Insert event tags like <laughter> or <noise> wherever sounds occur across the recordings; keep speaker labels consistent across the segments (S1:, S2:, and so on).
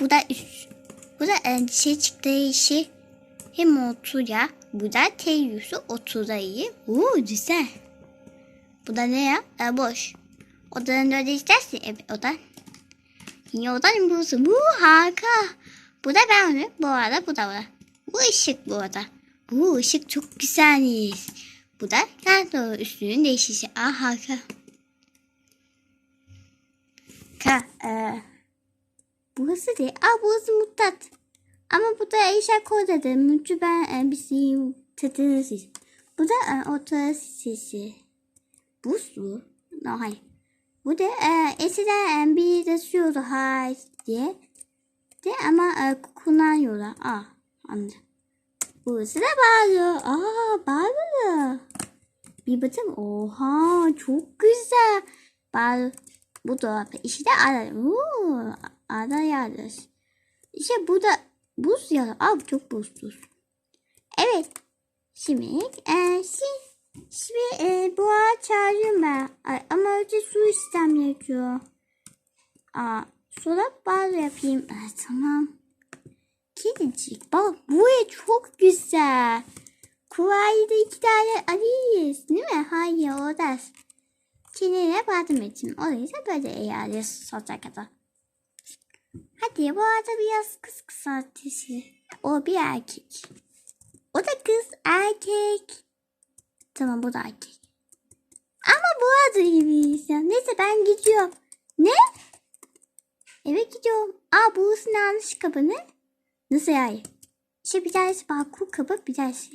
S1: bu da üst. Bu da e, dışarı çıktığı işi hem oturuyor. Bu da teyüsü oturayı. Uuu güzel. Bu da ne ya? E, boş. Odanın öyle istersin. Evet odan. Yine odanın burası. Bu harika. Bu da ben. Bu arada bu da bu. Bu ışık bu arada. Bu ışık çok güzelmiş. Bu da kanto üstünün değişişi. Aa harika. Ka, değil. Aa burası mutat. Ama bu da eşya kodadı. Mutlu ben e, bir şey tadını siz. Bu da e, oto sesi. Buz mu? No, hayır. Bu da e, eskiden e, bir sürüyordu hay diye. De ama e, kullanıyorlar. Aa anladım. Burası da bağırıyor. Aa bağırıyor. Bir bakın. Oha çok güzel. Bağır. Bu da işte ara. Uuu, ara yağdır. İşte bu da buz ya. Aa çok buzsuz. Evet. Şimdi e, şimdi, şimdi e, bu ağa çağırıyorum ben. Ama önce su istem gerekiyor. Aa, sonra bal yapayım. Aa, tamam. Kedicik bak bu ev çok güzel. Kuvayda iki tane arıyız değil mi? Hayır o da. Kendine yardım için. Orayı da böyle eğer soracak kadar. Hadi bu arada biraz kız kısaltısı. O bir erkek. O da kız erkek. Tamam bu da erkek. Ama bu adı gibiyiz ya. Neyse ben gidiyorum. Ne? Eve gidiyorum. Aa burası yanlış kapı ne? Nasıl yani? İşte bir tanesi balkon kapı bir tanesi.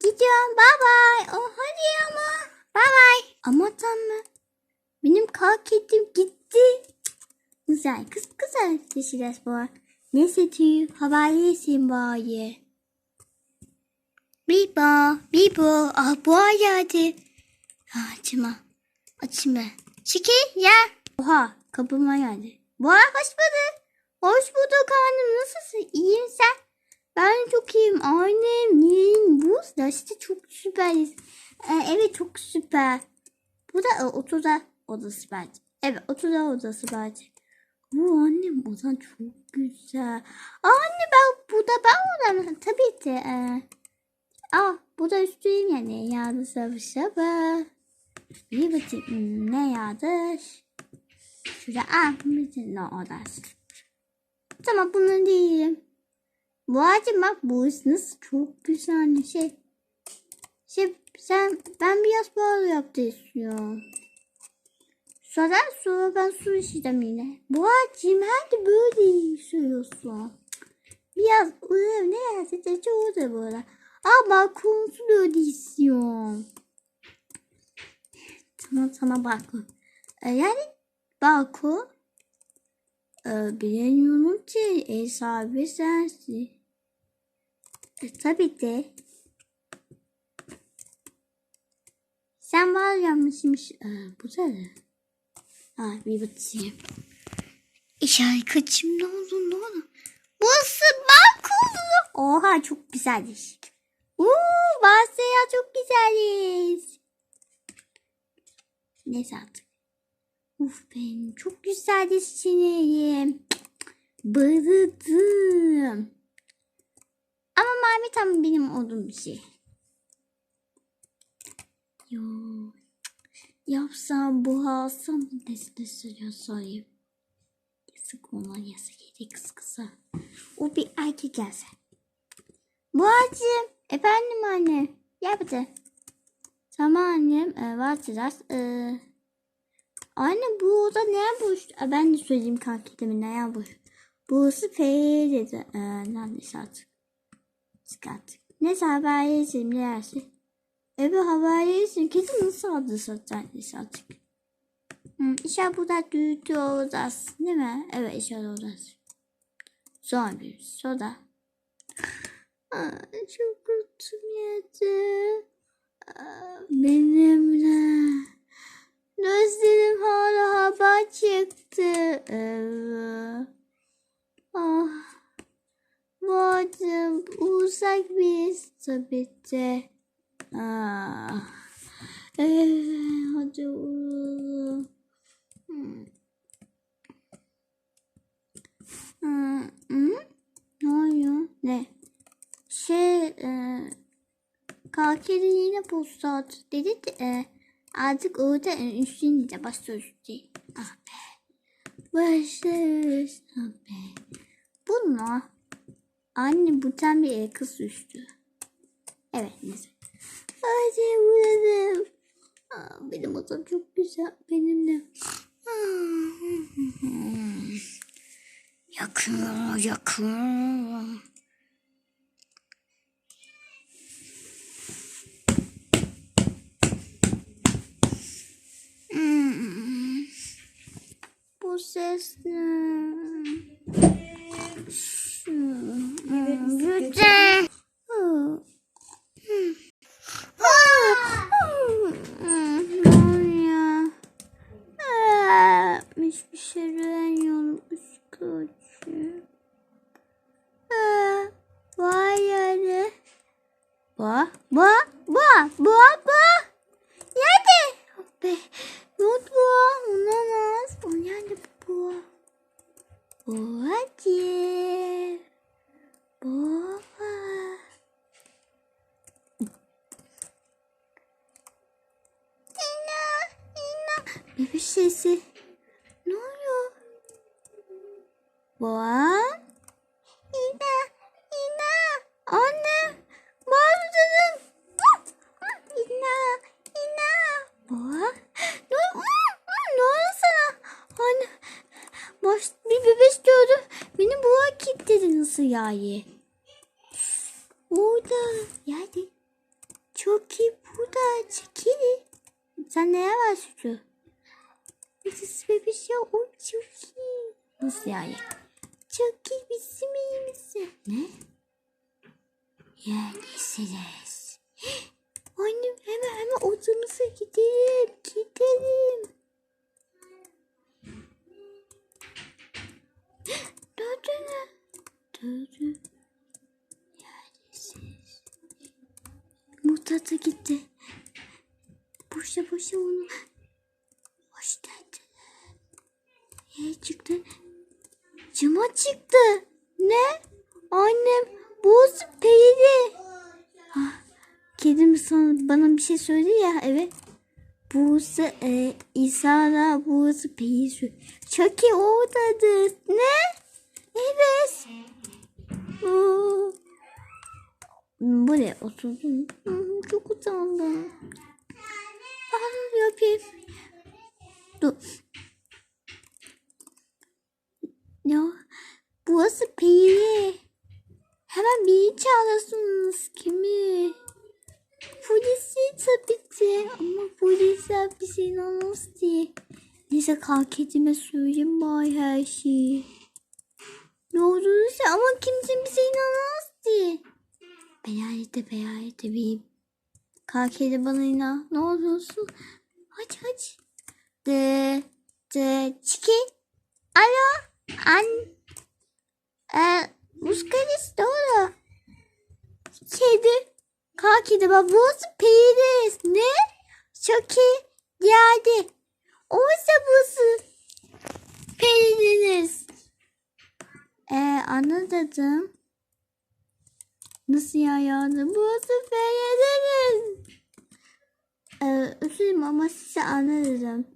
S1: Gidiyorum bye bye. Oh hadi ama. Ama tanrım. Benim kalk ettim gitti. Güzel kız güzel bu an. Neyse tüy haberlesin bari. Bibo, Bibo, ah bu geldi. Ah, açma, açma. Şiki ya. Oha, kapıma geldi. Boğa hoş bulduk. Hoş bulduk annem, nasılsın? İyiyim sen? Ben çok iyiyim annem. Neyim? Bu derste çok süperiz. Ee, evet çok süper. Bu da e, oturda odası bence. Evet oturda odası bence. Bu annem odan çok güzel. Anne ben bu da ben odam. Tabii ki. E, ah bu da üstüyüm yani. Yağdı sabır. Bir bakayım ne yağdı? Şurada ah o odası. Tamam bunu değilim. Bu ağacın bak bu nasıl çok güzel şey. Şey sen ben biraz pahalı yaptı istiyorum. Sonra sonra ben su içeceğim yine. Bu ağacım hadi böyle söylüyorsun. Biraz ıı, ne yazıcı çoğu da böyle. Aa balkonsu da öyle istiyorum. Tamam balkon. Ee, yani balkon. Ee, bilemiyorum ki sahibi sensin. E, tabii de. Sen var yapmışmış. Ee, bu da ne? Ha bir bakayım. İşaret kaçım ne oldu ne oldu? Burası balkonu. Oha çok güzelmiş. Uuu bahseye çok güzelmiş. Neyse artık. Uf benim çok güzeldi sinirim. Bayıldım. Ama mavi tam benim olduğum bir şey. Yo. Yapsam bu alsam ne söylüyor sorayım. Yazık ona yazık yedi kız kısa. O bir erkek gelse. Boğacığım. Efendim anne. Gel bir Tamam annem. E, var biraz. E, anne bu oda ne boş? E, ben de söyleyeyim kanketime ne boş. Burası F dedi. E, neredeyse artık. Sıkart. Neyse haber yedim ne yersin. Evet haber yedim. Kesin nasıl adı satacak artık. Hmm, inşallah bu da düğütü odası değil mi? Evet inşallah odası. Son bir soda. Aa, çok korktum yedi. Benimle. Gözlerim hala haber çıktı. Evet. Ah. Vardım uzak bir tabii Aa. Ee, hadi. Hmm. hmm. Hmm. Ne oluyor? Ne? Şey e, kalkeri dedi de e, artık orada e, üstüne. Ah be. Başlıyoruz. Ah be. Bu? Anne bu bir e, kız üstü. Evet neyse. Hadi bulalım. Aa, benim odam çok güzel. Benim de. Yakın, yakın. Hmm. Bu ses ne? Hmm, Güzel. Hmm. Ya. Aa, hiçbir şey öğrenmiyormuş kötü. Aa, Vay yani. Ba, ba, ba, ba, ba. Nerede? Be, not bu. Olamaz. O nerede bu? Bu hadi. Baş, bir bebek gördüm. Beni boğa kilitledi nasıl yani? Orada. Yani. Çok iyi burada. Çekili. Sen neye var sütü? Biz bebiş ya o çok iyi. Nasıl yani? Çok iyi bizim iyi misin? Ne? Yenisiniz. <gasps> Annem hemen hemen odamıza gidelim. Gidelim. Dördü. Yenisiniz. Muhtata gitti. Boşa boşa onu. Hoş geldin. Nereye çıktı? Cama çıktı. Ne? Annem buz peyri. Ah, kedim sana bana bir şey söyledi ya evet. Buz e, İsa'la buz peyri. Çok iyi oradadır. Ne? Evet. Aa. Buraya oturdum. Çok utandım. Al yapayım. Dur. Ya burası peri. Hemen biri çağırırsınız. Kimi? Polisi tabii ki. Ama polisler bize inanmaz diye. Neyse kalk kedime söyleyeyim bari her şeyi. Ne olduğunu ama kimse bize inanmaz diye. Beyalete beyalete bir Kalk kedi bana inan. Ne olursun. Aç aç. De de çiki. Alo. An. E, Muskalis doğru. Kedi. Kalk bak burası peyniz. Ne? Çok iyi. Geldi. Oysa burası. Peyniniz. E, anladım. Nasıl ya yani? Burası Feyyaz'ın. Ee, üzülüm ama size anladım.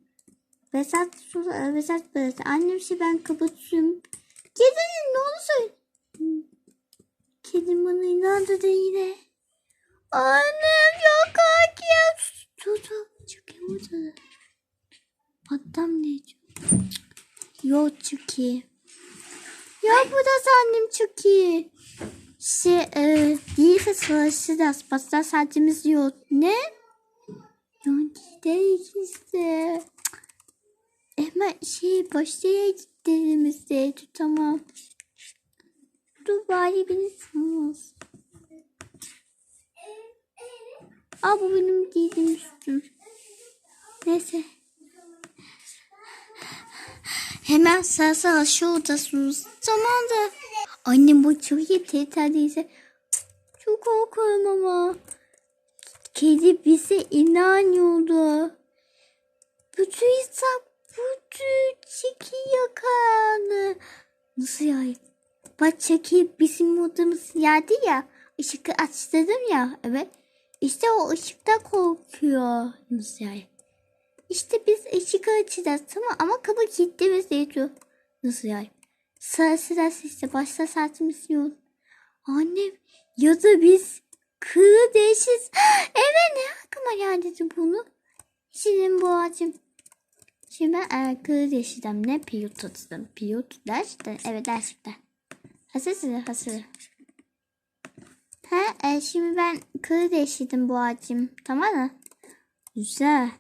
S1: Vesat, Sul- Vesat burası. Annem şey ben kapatıyorum. Kedinin ne söyle. Kedim bana inandı da yine. Annem çok korkuyor. Çok iyi oldu. Adam ne? Yok çok bu da annem çok iyi. Şey, e, değilse çalışacağız. Pasta saatimiz yok. Ne? Yok giderik işte. Hemen şey başlaya gidelim işte. Tamam. Dur bari beni sanmaz. Aa bu benim giydiğim üstüm. Neyse. Hemen sağ sağ şuradasınız. Tamam da. Annem bu çok iyi tehdit Çok korkuyorum ama. Kedi bize inanıyordu. Bütün insan bütün çeki yakanı. Nasıl yani? Bak çeki bizim modumuz geldi ya. Işığı açtırdım ya. Evet. İşte o ışıkta korkuyor. Nasıl yani? İşte biz ışık açacağız tamam ama kapı kilitli ve diyor. Nasıl yani? Sıra sıra işte başta saatimiz yok. Annem ya da biz kığı değişiz. <gasps> evet ne aklıma geldi bunu? Şimdi bu ağacım. Şimdi ben e, kığı değiştirdim. Ne piyot tuttum? Piyot dersten. Evet dersten. Hazırsın hazır. Ha, e, şimdi ben kığı değiştirdim bu ağacım. Tamam mı? Güzel.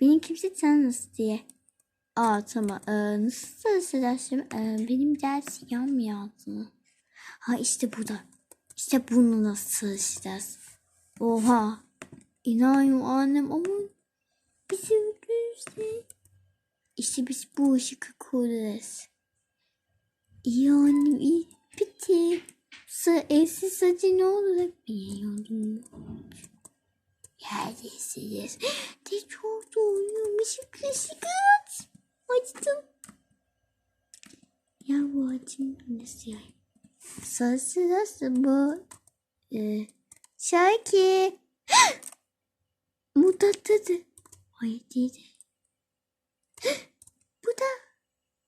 S1: Beni kimse tanımaz diye. Aa tamam. Ee, nasıl şimdi? Ee, benim ders yanmıyordu mu? Ha işte burada. İşte bunu nasıl tanışacağız? Oha. İnanıyorum annem ama bizi öldürürse. İşte biz bu ışığı kurarız. İyi annem iyi. Sa evsiz saçı ne olacak bilmiyorum. Neredesiniz? De çok. Işık ışık aç. Açtım. Ya bu açım nasıl yani? Sırası nasıl bu? Ee, Şarkı. Mutatladı. <gasps> Hayır değil. <gasps> bu da.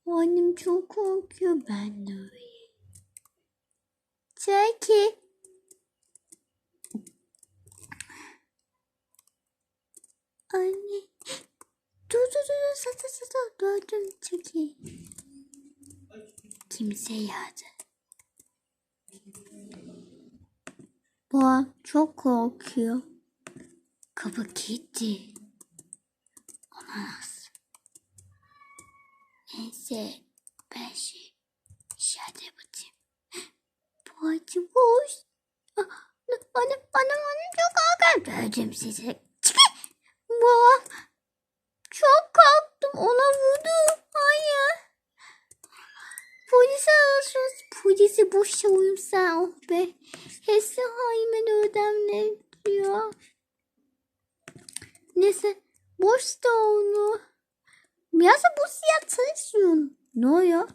S1: Annem çok korkuyor. Ben de öyle. Anne. Dur dur dur sat sat sat gördüm çok iyi. Kimse yardı. Boğa çok korkuyor. Kapı. Ona nasıl? Neyse ben şey dışarıda yapayım. Bu acı boş. Ah, Annem annem annem çok korkuyorum. Gördüm sizi. Boğa çok korktum. Ona vurdu. Hayır. Polisi arıyorsunuz. Polisi boş uyum sen. Oh be. Hepsi haime ödemle diyor. Neyse. Boş da onu. Biraz da bu siyah tanışıyorsun. Ne oluyor?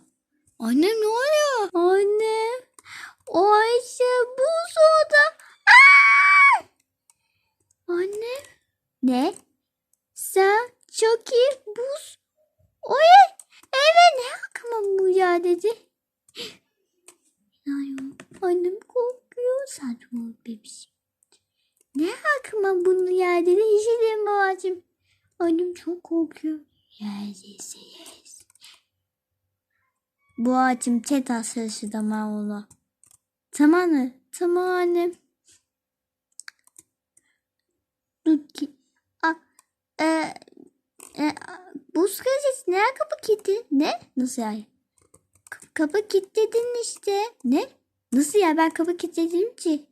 S1: Anne ne oluyor? Anne. Ayşe bu soda. Anne. Ne? Sen iyi buz. Oy. Evet ne aklıma bu ya dedi. İnanıyorum. Annem korkuyor. Saçma bebişim. Ne aklıma bunu ya dedi. İşledim babacığım. Annem çok korkuyor. Yerdeyse yes. Bu ağacım tet asılışı da oğlu. Tamam mı? Tamam annem. Dur ki. Aa, e, buz kırıcısı ne kapı kilitli? Ne? Nasıl yani? K- kapı kilitledin işte. Ne? Nasıl ya ben kapı kilitledim ki?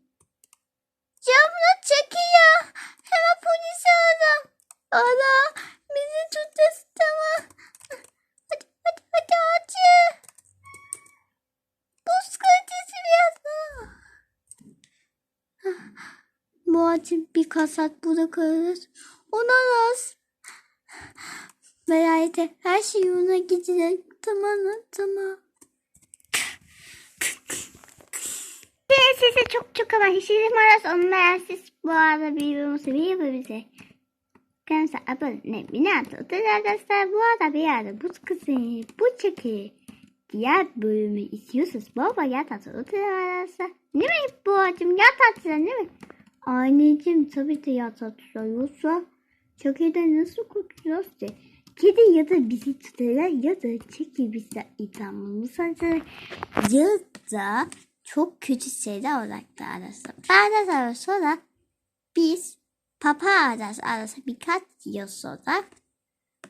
S1: Camla çekiyor. Hemen polisi ara. Ara. Bizi tutacağız tamam. Hadi hadi hadi acı. Buz kırıcısı biraz daha. Bu acı bir kasat burada kalırız. Merak etme. Her şey yoluna gidecek. Tamam? Tamam. Size çok çok ama işlerim arası onlar siz bu arada birbirimizi birbirimize. Kansa abone binatı arkadaşlar bu arada bir arada bu kızı bu çeki diğer bölümü istiyorsanız baba yat atı arkadaşlar. Ne mi bu acım yat atı değil mi? Anneciğim tabii ki yat atı yoksa de nasıl kurtulacağız ki? Kedi ya da bizi tutarlar ya da çeki bize ithamımız hazır ya da çok kötü şeyler olarak da arası. Arada sonra biz papa arası arası birkaç yıl sonra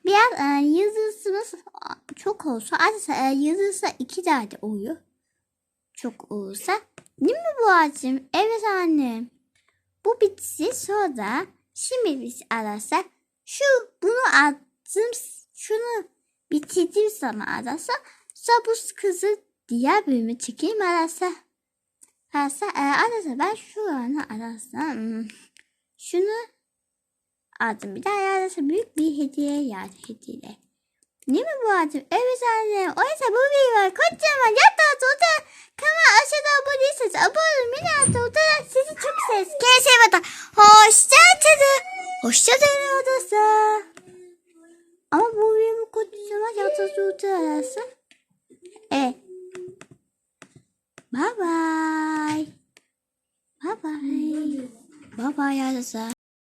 S1: biraz e, yıldızımız çok olsa arası e, yıldızsa iki tane oluyor. Çok olursa. Değil mi bu ağacım? Evet annem. Bu bitsi sonra şimdi biz arasa şu bunu attım şunu bitirdim sana arasa sabus kızı diğer bölümü çekeyim arasa. Arasa e, arasa ben şu an arasa şunu aldım bir daha arasa büyük bir hediye yani hediye. Ne mi bu adım? Evet anne. Oysa bu bir var. Kocaman yatta tuta. Kama aşağıda aboneyseniz abone olun. Beni atı Sizi çok severiz. Kendinize iyi bakın. Hoşça Hoşçakalın odası. Ama bu bir kutusuna yatası arası. Evet. Bye bye. Bye bye. Bye bye Yadasa.